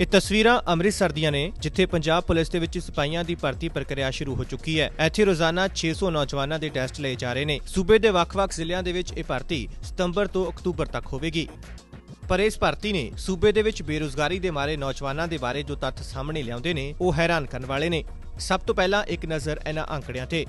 ਇਹ ਤਸਵੀਰਾਂ ਅੰਮ੍ਰਿਤਸਰ ਦੀਆਂ ਨੇ, ਜਿੱਥੇ ਪੰਜਾਬ ਪੁਲਿਸ ਦੇ ਵਿੱਚ ਸਿਪਾਹੀਆਂ ਦੀ ਭਰਤੀ ਪ੍ਰਕਿਰਿਆ ਸ਼ੁਰੂ ਹੋ ਚੁੱਕੀ ਹੈ। ਇੱਥੇ ਰੋਜ਼ਾਨਾ 600 ਨੌਜਵਾਨਾਂ ਦੇ ਟੈਸਟ ਲਏ ਜਾ ਰਹੇ ਨੇ। ਸੂਬੇ ਦੇ ਵੱਖ-ਵੱਖ ਜ਼ਿਲ੍ਹਿਆਂ ਦੇ ਵਿੱਚ ਇਹ ਭਰਤੀ ਸਤੰਬਰ ਤੋਂ ਅਕਤੂਬਰ ਤੱਕ ਹੋਵੇਗੀ। ਪਰ ਇਸ ਭਰਤੀ ਨੇ ਸੂਬੇ ਦੇ ਵਿੱਚ ਬੇਰੁਜ਼ਗਾਰੀ ਦੇ ਮਾਰੇ ਨੌਜਵਾਨਾਂ ਦੇ ਬਾਰੇ ਜੋ ਤੱਥ ਸਾਹਮਣੇ ਲਿਆਉਂਦੇ ਨੇ, ਉਹ ਹੈਰਾਨ ਕਰਨ ਵਾਲੇ ਨੇ। ਸਭ ਤੋਂ ਪਹਿਲਾਂ ਇੱਕ ਨਜ਼ਰ ਇਹਨਾਂ ਅੰਕੜਿਆਂ ਤੇ।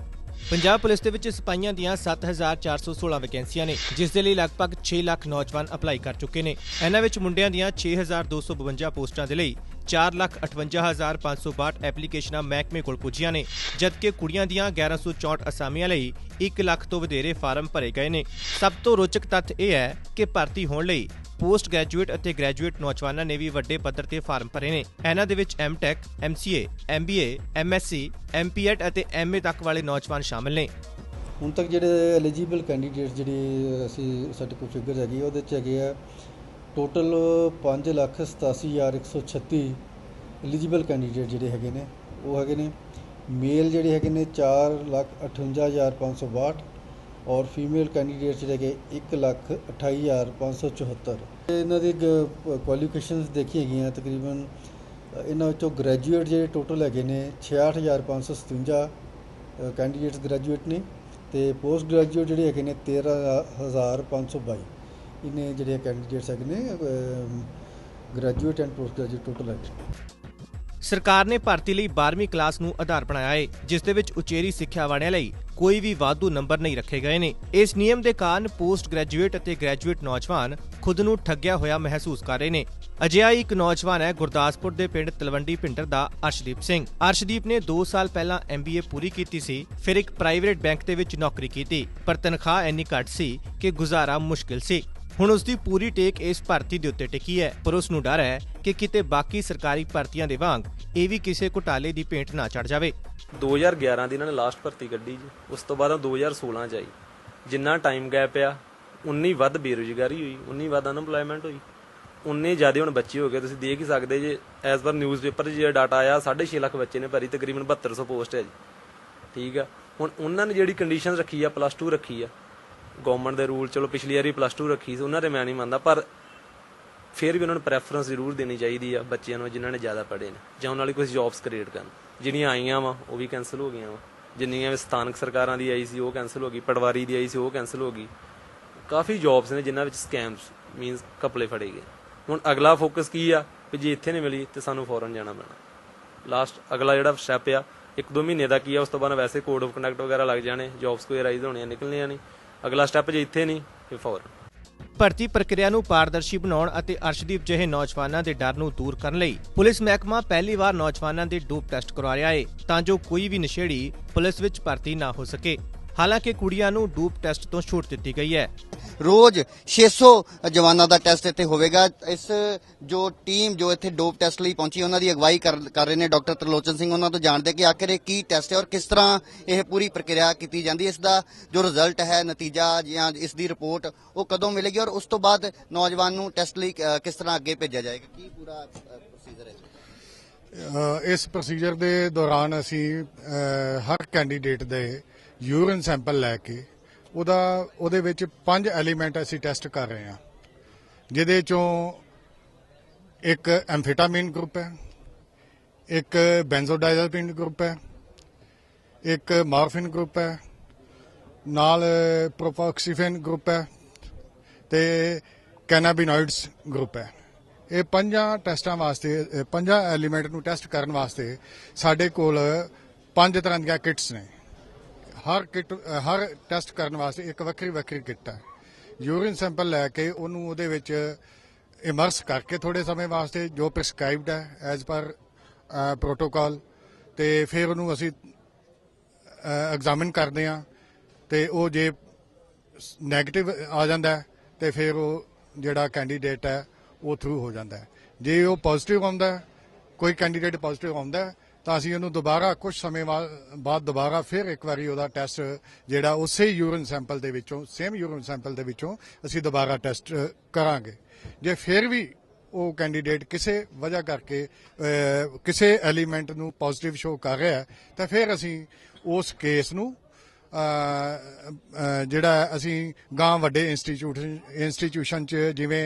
ਪੰਜਾਬ ਪੁਲਿਸ ਦੇ ਵਿੱਚ ਸਿਪਾਹੀਆਂ ਦੀਆਂ 7416 ਵੈਕੈਂਸੀਆਂ ਨੇ, ਜਿਸ ਦੇ ਲਈ ਲਗਭਗ 6 ਲੱਖ ਨੌਜਵਾਨ ਅਪਲਾਈ ਕਰ ਚੁੱਕੇ ਨੇ। ਇਹਨਾਂ ਵਿੱਚ ਮੁੰਡਿਆਂ ਦੀਆਂ 6252 ਪੋਸਟਾਂ ਦੇ ਲਈ 458562 ਐਪਲੀਕੇਸ਼ਨਾਂ ਮਹਿਕਮੇ ਕੋਲ ਪੁੱਜੀਆਂ ਨੇ, ਜਦਕਿ ਕੁੜੀਆਂ ਦੀਆਂ 1164 ਅਸਾਮੀਆਂ ਲਈ 1 ਲੱਖ ਤੋਂ ਵਧੇਰੇ ਫਾਰਮ ਭਰੇ ਗਏ ਨੇ। ਸਭ ਤੋਂ ਰੋਚਕ ਤੱਥ ਇਹ ਹੈ ਕਿ ਭਰਤੀ ਹੋਣ ਲਈ ਪੋਸਟ ਗ੍ਰੈਜੂਏਟ ਅਤੇ ਗ੍ਰੈਜੂਏਟ ਨੌਜਵਾਨਾਂ ਨੇ ਵੀ ਵੱਡੇ ਪੱਧਰ ਤੇ ਫਾਰਮ ਭਰੇ ਨੇ। ਇਹਨਾਂ ਦੇ ਵਿੱਚ MTech, MCA, MBA, MSc, MPEd ਅਤੇ ਐਮਏ ਤੱਕ ਵਾਲੇ ਨੌਜਵਾਨ ਸ਼ਾਮਲ ਨੇ। ਹੁਣ ਤੱਕ ਜਿਹੜੇ ਐਲੀਜੀਬਲ ਕੈਂਡੀਡੇਟ ਜਿਹੜੇ ਅਸੀਂ ਸਾਡੇ ਕੋਲ ਫਿਗਰ ਹੈਗੀ ਆ, ਉਹਦੇ ਚ ਹੈਗੇ ਆ ਟੋਟਲ 587136 ਐਲੀਜੀਬਲ ਕੈਂਡੀਡੇਟ ਜਿਹੜੇ ਹੈਗੇ ਨੇ ਉਹ ਹੈਗੇ ਨੇ। ਮੇਲ ਜਿਹੜੇ ਹੈਗੇ ਨੇ 458562 ਔਰ ਫੀਮੇਲ ਕੈਂਡੀਡੇਟਸ ਜਿਹੜੇ ਹੈਗੇ 128574 ਇਹਨਾਂ ਦੀ ਕੁਆਲੀਫਿਕੇਸ਼ਨਸ ਦੇਖੀ ਹੈਗੀਆਂ ਤਕਰੀਬਨ ਇਹਨਾਂ ਵਿੱਚੋਂ ਗ੍ਰੈਜੂਏਟ ਜਿਹੜੇ ਟੋਟਲ ਹੈਗੇ ਨੇ 66557 ਕੈਂਡੀਡੇਟਸ ਗ੍ਰੈਜੂਏਟ ਨੇ ਤੇ ਪੋਸਟ ਗ੍ਰੈਜੂਏਟ ਜਿਹੜੇ ਹੈਗੇ ਨੇ 13522 ਇਹਨੇ ਜਿਹੜੇ ਕੈਂਡੀਡੇਟਸ ਹੈਗੇ ਨੇ graduate and post graduate total ਹੈਗੇ। ਸਰਕਾਰ ਨੇ ਭਰਤੀ ਲਈ 12ਵੀਂ ਕਲਾਸ ਨੂੰ ਆਧਾਰ ਬਣਾਇਆ ਹੈ ਜਿਸ ਦੇ ਵਿੱਚ ਉਚੇਰੀ ਸਿੱਖਿਆ ਵਾਲਿਆਂ ਲਈ ਕੋਈ ਵੀ ਵਾਧੂ ਨੰਬਰ ਨਹੀਂ ਰੱਖੇ ਗਏ ਨੇ। ਇਸ ਨਿਯਮ ਦੇ ਕਾਰਨ ਪੋਸਟ ਗ੍ਰੈਜੂਏਟ ਅਤੇ ਗ੍ਰੈਜੂਏਟ ਨੌਜਵਾਨ ਖੁਦ ਨੂੰ ਠੱਗਿਆ ਹੋਇਆ ਮਹਿਸੂਸ ਕਰ ਰਹੇ ਨੇ। ਅਜਿਹਾ ਹੀ ਇੱਕ ਨੌਜਵਾਨ ਹੈ ਗੁਰਦਾਸਪੁਰ ਦੇ ਪਿੰਡ ਤਲਵੰਡੀ ਪਿੰਡਰ ਦਾ ਅਰਸ਼ਦੀਪ ਸਿੰਘ। ਅਰਸ਼ਦੀਪ ਨੇ 2 ਸਾਲ ਪਹਿਲਾਂ ਐਮਬੀਏ ਪੂਰੀ ਕੀਤੀ ਸੀ, ਫਿਰ ਇੱਕ ਪ੍ਰਾਈਵੇਟ ਬੈਂਕ ਦੇ ਵਿੱਚ ਨੌਕਰੀ ਕੀਤੀ, ਪਰ ਤਨਖਾਹ ਇੰਨੀ ਘੱਟ ਸੀ ਕਿ ਗੁਜ਼ਾਰਾ ਮੁਸ਼ਕਿਲ ਸੀ। ਹੁਣ ਉਸ ਦੀ ਪੂਰੀ ਟੇਕ ਇਸ ਭਰਤੀ ਦੇ ਉੱਤੇ ਟਿਕੀ ਹੈ, ਪਰ ਉਸ ਨੂੰ ਡਰ ਹੈ ਕਿ ਕਿਤੇ ਬਾਕੀ ਸਰਕਾਰੀ ਭਰਤੀਆਂ ਦੇ ਵਾਂਗ ਇਹ ਵੀ ਕਿਸੇ ਘੁਟਾਲੇ ਦੀ ਭੇਂਟ ਨਾ ਚੜ ਜਾਵੇ। 2011 ਦੀ ਇਹਨਾਂ ਨੇ ਲਾਸਟ ਭਰਤੀ ਕੱਢੀ ਜੀ। ਉਸ ਤੋਂ ਬਾਅਦ 2016 ਚ ਆਈ। ਜਿੰਨਾ ਟਾਈਮ ਗੈਪ ਆ, ਉਨੀ ਵੱਧ ਬੇਰੁਜ਼ਗਾਰੀ ਹੋਈ, ਉਨੀ ਵੱਧ ਅਨਪਲਾਈਮੈਂਟ ਹੋਈ। ਉਨੇ ਜ਼ਿਆਦਾ ਹੁਣ ਬੱਚੇ ਹੋ ਗਏ। ਤੁਸੀਂ ਦੇਖ ਹੀ ਸਕਦੇ ਜੇ ਐਸ ਪਰ ਨਿਊਜ਼ਪੇਪਰ 'ਚ ਜਿਹੜਾ ਡਾਟਾ ਆਇਆ 6.5 ਲੱਖ ਬੱਚੇ ਨੇ ਭਰੀ, ਤਕਰੀਬਨ 7200 ਪੋਸਟ ਹੈ ਜੀ। ਠੀਕ ਆ? ਹੁਣ ਉਹਨਾਂ ਨੇ ਜਿਹੜੀ ਕੰਡੀਸ਼ਨ ਰੱਖੀ ਆ ਪਲੱਸ 2 ਰੱਖੀ ਆ ਗਵਰਨਮੈਂਟ ਦੇ ਰੂਲ ਚਲੋ ਪਿਛਲੀ ਵਾਰੀ ਪਲੱਸ 2 ਰੱਖੀ ਸੀ, ਉਹਨਾਂ ਦੇ ਮੈਂ ਨਹੀਂ ਮੰਨਦਾ, ਪਰ ਫਿਰ ਵੀ ਉਹਨਾਂ ਨੂੰ ਪ੍ਰੈਫਰੈਂਸ ਜ਼ਰੂਰ ਦੇਣੀ ਚਾਹੀਦੀ ਆ ਬੱਚਿਆਂ ਨੂੰ, ਜਿਨ੍ਹਾਂ ਨੇ ਜ਼ਿਆਦਾ ਪੜ੍ਹੇ ਨੇ, ਜਾਂ ਉਹਨਾਂ ਲਈ ਕੁਝ ਜੌਬਸ ਕ੍ਰੀਏਟ ਕਰਨ। ਜਿਹੜੀਆਂ ਆਈਆਂ ਵਾ, ਉਹ ਵੀ ਕੈਨਸਲ ਹੋ ਗਈਆਂ ਵਾ। ਜਿੰਨੀਆਂ ਵੀ ਸਥਾਨਕ ਸਰਕਾਰਾਂ ਦੀ ਆਈ ਸੀ, ਉਹ ਕੈਨਸਲ ਹੋ ਗਈ। ਪਟਵਾਰੀ ਦੀ ਆਈ ਸੀ, ਉਹ ਕੈਨਸਲ ਹੋ ਗਈ। ਕਾਫੀ ਜੌਬਸ ਨੇ, ਜਿਨ੍ਹਾਂ ਵਿੱਚ ਸਕੈਮਸ ਮੀਨਸ ਕਪਲੇ ਫੜੇ ਗਏ। ਹੁਣ ਅਗਲਾ ਫੋਕਸ ਕੀ ਆ? ਵੀ ਜੇ ਇੱਥੇ ਨਹੀਂ ਮਿਲੀ, ਤੇ ਸਾਨੂੰ ਫੌਰਨ ਜਾਣਾ ਪੈਣਾ। ਲਾਸਟ ਅਗਲਾ ਜਿਹੜਾ ਸਟੈਪ ਆ, ਇੱਕ ਦੋ ਮਹੀਨੇ ਦਾ ਕੀ ਆ, ਉਸ ਤੋਂ ਬਾਅਦ ਵੈਸੇ ਕੋਡ ਆਫ ਕੰਡਕਟ ਵਗੈਰਾ ਲੱਗ ਜਾਣੇ ਜੌਬਸ ਕੋਈ ਅਰਾਈਜ਼ ਹੋਣੀਆਂ, ਨਿਕਲਣੀਆਂ ਨਹੀਂ। ਅਗਲਾ ਸਟੈਪ ਜੇ ਇੱਥੇ ਨਹੀਂ, ਫਿਰ ਫੌਰਨ। ਭਰਤੀ ਪ੍ਰਕਿਰਿਆ ਨੂੰ ਪਾਰਦਰਸ਼ੀ ਬਣਾਉਣ ਅਤੇ ਅਰਸ਼ਦੀਪ ਜਿਹੇ ਨੌਜਵਾਨਾਂ ਦੇ ਡਰ ਨੂੰ ਦੂਰ ਕਰਨ ਲਈ ਪੁਲਿਸ ਮਹਿਕਮਾ ਪਹਿਲੀ ਵਾਰ ਨੌਜਵਾਨਾਂ ਦੇ ਡੋਪ ਟੈਸਟ ਕਰਵਾ ਰਿਹਾ ਹੈ ਤਾਂ ਜੋ ਕੋਈ ਵੀ ਨਸ਼ੇੜੀ ਪੁਲਿਸ ਵਿੱਚ ਭਰਤੀ ਨਾ ਹੋ ਸਕੇ। ਹਾਲਾਂਕਿ ਕੁੜੀਆਂ ਨੂੰ ਡੋਪ ਟੈਸਟ ਤੋਂ ਛੂਟ ਦਿੱਤੀ ਗਈ ਹੈ। ਰੋਜ਼ 600 ਜਵਾਨਾਂ ਦਾ ਟੈਸਟ ਇੱਥੇ ਹੋਵੇਗਾ। ਇਸ ਜੋ ਟੀਮ ਜੋ ਇੱਥੇ ਡੋਪ ਟੈਸਟ ਲਈ ਪਹੁੰਚੀ, ਉਹਨਾਂ ਦੀ ਅਗਵਾਈ ਕਰ ਕਰ ਰਹੇ ਨੇ ਡਾਕਟਰ ਤਰਲੋਚਨ ਸਿੰਘ। ਉਹਨਾਂ ਤੋਂ ਜਾਣਦੇ ਕਿ ਆਖਿਰ ਇਹ ਕੀ ਟੈਸਟ ਹੈ ਔਰ ਕਿਸ ਤਰ੍ਹਾਂ ਇਹ ਪੂਰੀ ਪ੍ਰਕਿਰਿਆ ਕੀਤੀ ਜਾਂਦੀ ਹੈ। ਇਸ ਦਾ ਜੋ ਰਿਜ਼ਲਟ ਹੈ, ਨਤੀਜਾ ਜਾਂ ਇਸ ਦੀ ਰਿਪੋਰਟ, ਉਹ ਕਦੋਂ ਮਿਲੇਗੀ ਔਰ ਉਸ ਤੋਂ ਬਾਅਦ ਨੌਜਵਾਨ ਨੂੰ ਟੈਸਟ ਲਈ ਕਿਸ ਤਰ੍ਹਾਂ ਅੱਗੇ ਭੇਜਿਆ ਜਾਏਗਾ? ਕੀ ਪੂਰਾ ਪ੍ਰੋਸੀਜਰ ਹੈ ਇਸ ਪ੍ਰੋਸੀਜਰ ਦੇ ਦੌਰਾਨ ਅਸੀਂ ਹਰ ਕੈਂਡੀਡੇਟ ਦੇ ਯੂਰਿਨ ਸੈਂਪਲ ਲੈ ਕੇ ਉਹਦਾ, ਉਹਦੇ ਵਿੱਚ ਪੰਜ ਐਲੀਮੈਂਟ ਅਸੀਂ ਟੈਸਟ ਕਰ ਰਹੇ ਹਾਂ। ਜਿਹਦੇ ਚੋਂ ਇੱਕ ਐਂਫੀਟਾਮਿਨ ਗਰੁੱਪ ਹੈ, ਇੱਕ ਬੈਂਜ਼ੋਡਾਇਜ਼ੇਪਿਨ ਗਰੁੱਪ ਹੈ, ਇੱਕ ਮਾਰਫਿਨ ਗਰੁੱਪ ਹੈ, ਨਾਲ ਪ੍ਰੋਪੋਕਸੀਫੇਨ ਗਰੁੱਪ ਹੈ ਤੇ ਕੈਨਾਬਿਨੋਇਡਸ ਗਰੁੱਪ ਹੈ। ਇਹ ਪੰਜਾਂ ਟੈਸਟਾਂ ਵਾਸਤੇ ਪੰਜਾਂ ਐਲੀਮੈਂਟ ਨੂੰ ਟੈਸਟ ਕਰਨ ਵਾਸਤੇ ਸਾਡੇ ਕੋਲ ਪੰਜ ਤਰ੍ਹਾਂ ਦੀਆਂ ਕਿਟਸ ਨੇ। ਹਰ ਕਿਟ ਹਰ ਟੈਸਟ ਕਰਨ ਵਾਸਤੇ ਇੱਕ ਵੱਖਰੀ ਵੱਖਰੀ ਕਿੱਟ ਹੈ। ਯੂਰਿਨ ਸੈਂਪਲ ਲੈ ਕੇ ਉਹਨੂੰ ਉਹਦੇ ਵਿੱਚ ਇਮਰਸ ਕਰਕੇ ਥੋੜੇ ਸਮੇਂ ਵਾਸਤੇ ਜੋ ਪ੍ਰਿਸਕ੍ਰਾਈਬਡ ਹੈ ਐਜ਼ ਪਰ ਪ੍ਰੋਟੋਕਾਲ ਤੇ ਫਿਰ ਉਹਨੂੰ ਅਸੀਂ ਐਗਜ਼ਾਮਿਨ ਕਰਦੇ ਹਾਂ ਤੇ ਉਹ ਜੇ 네ਗੇਟਿਵ ਆ ਜਾਂਦਾ ਹੈ, ਤੇ ਫਿਰ ਉਹ ਜਿਹੜਾ ਕੈਂਡੀਡੇਟ ਹੈ, ਉਹ ਥਰੂ ਹੋ ਜਾਂਦਾ ਜੇ ਉਹ ਪੋਜ਼ਿਟਿਵ ਆਉਂਦਾ ਕੋਈ ਕੈਂਡੀਡੇਟ ਪੋਜ਼ਿਟਿਵ ਆਉਂਦਾ ਤਾਂ ਅਸੀਂ ਉਹਨੂੰ ਦੁਬਾਰਾ ਕੁਝ ਸਮੇਂ ਬਾਅਦ ਦੁਬਾਰਾ ਫਿਰ ਇੱਕ ਵਾਰੀ ਉਹਦਾ ਟੈਸਟ ਜਿਹੜਾ ਉਸੇ ਯੂਰਿਨ ਸੈਂਪਲ ਦੇ ਵਿੱਚੋਂ ਸੇਮ ਯੂਰਿਨ ਸੈਂਪਲ ਦੇ ਵਿੱਚੋਂ ਅਸੀਂ ਦੁਬਾਰਾ ਟੈਸਟ ਕਰਾਂਗੇ। ਜੇ ਫਿਰ ਵੀ ਉਹ ਕੈਂਡੀਡੇਟ ਕਿਸੇ ਵਜ੍ਹਾ ਕਰਕੇ ਕਿਸੇ ਐਲੀਮੈਂਟ ਨੂੰ ਪੋਜ਼ਿਟਿਵ ਸ਼ੋ ਕਰ ਰਿਹਾ ਤਾਂ ਫਿਰ ਅਸੀਂ ਉਸ ਕੇਸ ਨੂੰ ਜਿਹੜਾ ਅਸੀਂ ਗਾਂ ਵੱਡੇ ਇੰਸਟੀਚਿਊਟ ਇੰਸਟੀਚਿਊਸ਼ਨ ਚ ਜਿਵੇਂ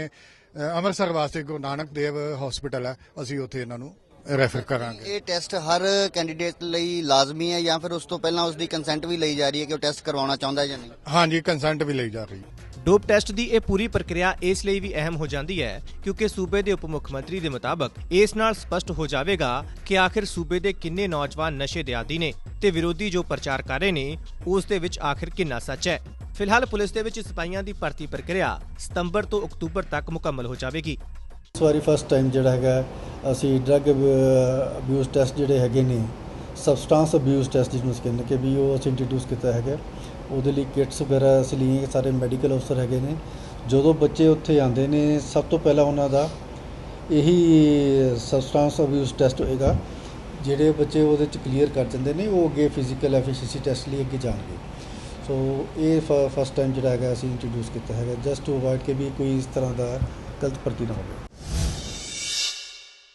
ਅੰਮ੍ਰਿਤਸਰ ਵਾਸਤੇ ਗੁਰੂ ਨਾਨਕ ਦੇਵ ਹਸਪੀਟਲ ਹੈ, ਅਸੀਂ ਉੱਥੇ ਇਹਨਾਂ ਨੂੰ ਰੈਫਰ ਕਰਾਂਗੇ। ਇਹ ਟੈਸਟ ਹਰ ਕੈਂਡੀਡੇਟ ਲਈ ਲਾਜ਼ਮੀ ਹੈ ਜਾਂ ਫਿਰ ਉਸ ਤੋਂ ਪਹਿਲਾਂ ਉਸ ਦੀ ਕੰਸੈਂਟ ਵੀ ਲਈ ਜਾ ਰਹੀ ਹੈ ਕਿ ਉਹ ਟੈਸਟ ਕਰਵਾਉਣਾ ਚਾਹੁੰਦਾ ਹੈ ਜਾਂ ਨਹੀਂ? ਹਾਂਜੀ ਕੰਸੈਂਟ ਵੀ ਲਈ ਜਾ ਰਹੀ ਹੈ। ਡੋਪ ਟੈਸਟ ਦੀ ਇਹ ਪੂਰੀ ਪ੍ਰਕਿਰਿਆ ਇਸ ਲਈ ਵੀ ਅਹਿਮ ਹੋ ਜਾਂਦੀ ਹੈ ਕਿਉਂਕਿ ਸੂਬੇ ਦੇ ਉਪ ਮੁੱਖ ਮੰਤਰੀ ਦੇ ਮੁਤਾਬਕ ਇਸ ਨਾਲ ਸਪਸ਼ਟ ਹੋ ਜਾਵੇਗਾ ਕਿ ਆਖਿਰ ਸੂਬੇ ਦੇ ਕਿੰਨੇ ਨੌਜਵਾਨ ਨਸ਼ੇ ਦੇ ਆਦੀ ਨੇ ਤੇ ਵਿਰੋਧੀ ਜੋ ਪ੍ਰਚਾਰ ਕਰ ਰਹੇ ਨੇ ਉਸ ਦੇ ਵਿੱਚ ਆਖਿਰ ਕਿੰਨਾ ਸੱਚ ਹੈ। ਫਿਲਹਾਲ ਪੁਲਿਸ ਦੇ ਵਿੱਚ ਸਿਪਾਹੀਆਂ ਦੀ ਭਰਤੀ ਪ੍ਰਕਿਰਿਆ ਸਤੰਬਰ ਤੋਂ ਅਕਤੂਬਰ ਤੱਕ ਮੁਕੰਮਲ ਹੋ ਜਾਵੇਗੀ। ਇਸ ਵਾਰੀ ਫਸਟ ਟਾਈਮ ਜਿਹੜਾ ਹੈਗਾ ਅਸੀਂ ਡਰੱਗ ਅਬਿਊਜ਼ ਟੈਸਟ ਜਿਹੜੇ ਹੈਗੇ ਨੇ ਸਬਸਟੈਂਸ ਅਬਿਊਜ਼ ਟੈਸਟ ਜਿਹਨੂੰ ਅਸੀਂ ਕਹਿੰਦੇ ਕਿ ਵੀ ਉਹ ਅਸੀਂ ਇੰਟਰੋਡਿਊਸ ਕੀਤਾ ਹੈਗਾ। ਉਹਦੇ ਲਈ ਕਿਟਸ ਵਗੈਰਾ ਅਸੀਂ ਲਈਏ ਸਾਰੇ ਮੈਡੀਕਲ ਅਫਸਰ ਹੈਗੇ ਨੇ। ਜਦੋਂ ਬੱਚੇ ਉੱਥੇ ਆਉਂਦੇ ਨੇ, ਸਭ ਤੋਂ ਪਹਿਲਾਂ ਉਹਨਾਂ ਦਾ ਇਹੀ ਸਬਸਟੈਂਸ ਅਬਿਊਜ਼ ਟੈਸਟ ਹੋਏਗਾ, ਜਿਹੜੇ ਬੱਚੇ ਉਹਦੇ ਚ ਕਲੀਅਰ ਕਰ ਜਾਂਦੇ ਨੇ, ਉਹ ਅੱਗੇ ਫਿਜ਼ੀਕਲ ਐਫੀਸ਼ੀਐਂਸੀ ਟੈਸਟ ਲਈ ਅੱਗੇ ਜਾਣਗੇ। ਸੋ ਇਹ ਫਸਟ ਟਾਈਮ ਜਿਹੜਾ ਹੈਗਾ ਅਸੀਂ ਇੰਟਰੋਡਿਊਸ ਕੀਤਾ ਹੈਗਾ ਜਸਟ ਟੂ ਅਵਾਇਡ ਕਿ ਵੀ ਕੋਈ ਇਸ ਤਰ੍ਹਾਂ ਦਾ ਗਲਤ ਪ੍ਰਤੀ ਨਾ ਹੋਵੇ।